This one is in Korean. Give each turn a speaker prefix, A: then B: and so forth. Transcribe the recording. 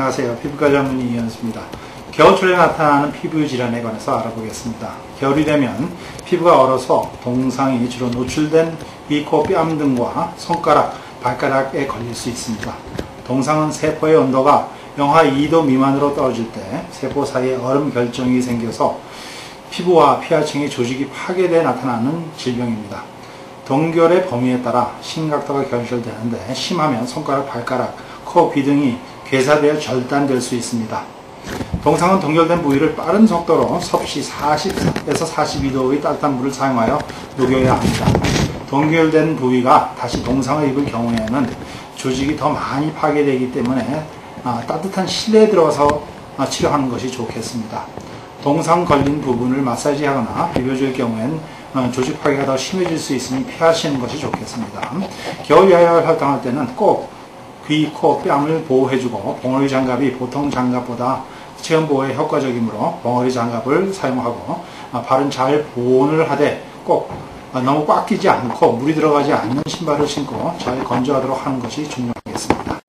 A: 안녕하세요. 피부과 전문의 이현수입니다. 겨울철에 나타나는 피부 질환에 관해서 알아보겠습니다. 겨울이 되면 피부가 얼어서 동상이 주로 노출된 위, 코, 뺨 등과 손가락, 발가락에 걸릴 수 있습니다. 동상은 세포의 온도가 영하 2도 미만으로 떨어질 때 세포 사이에 얼음 결정이 생겨서 피부와 피하층의 조직이 파괴돼 나타나는 질병입니다. 동결의 범위에 따라 심각도가 결절되는데 심하면 손가락, 발가락, 코, 귀 등이 괴사되어 절단될 수 있습니다. 동상은 동결된 부위를 빠른 속도로 섭씨 40에서 42도의 따뜻한 물을 사용하여 녹여야 합니다. 동결된 부위가 다시 동상을 입을 경우에는 조직이 더 많이 파괴되기 때문에 아, 따뜻한 실내에 들어가서 아, 치료하는 것이 좋겠습니다. 동상 걸린 부분을 마사지하거나 비벼줄 경우엔 어, 조직 파괴가 더 심해질 수 있으니 피하시는 것이 좋겠습니다. 겨울 야외 활동할 때는 꼭 귀, 코, 뺨을 보호해주고 봉어리 장갑이 보통 장갑보다 체온 보호에 효과적이므로 봉어리 장갑을 사용하고 아, 발은 잘 보온을 하되 꼭 아, 너무 꽉 끼지 않고 물이 들어가지 않는 신발을 신고 잘 건조하도록 하는 것이 중요하겠습니다.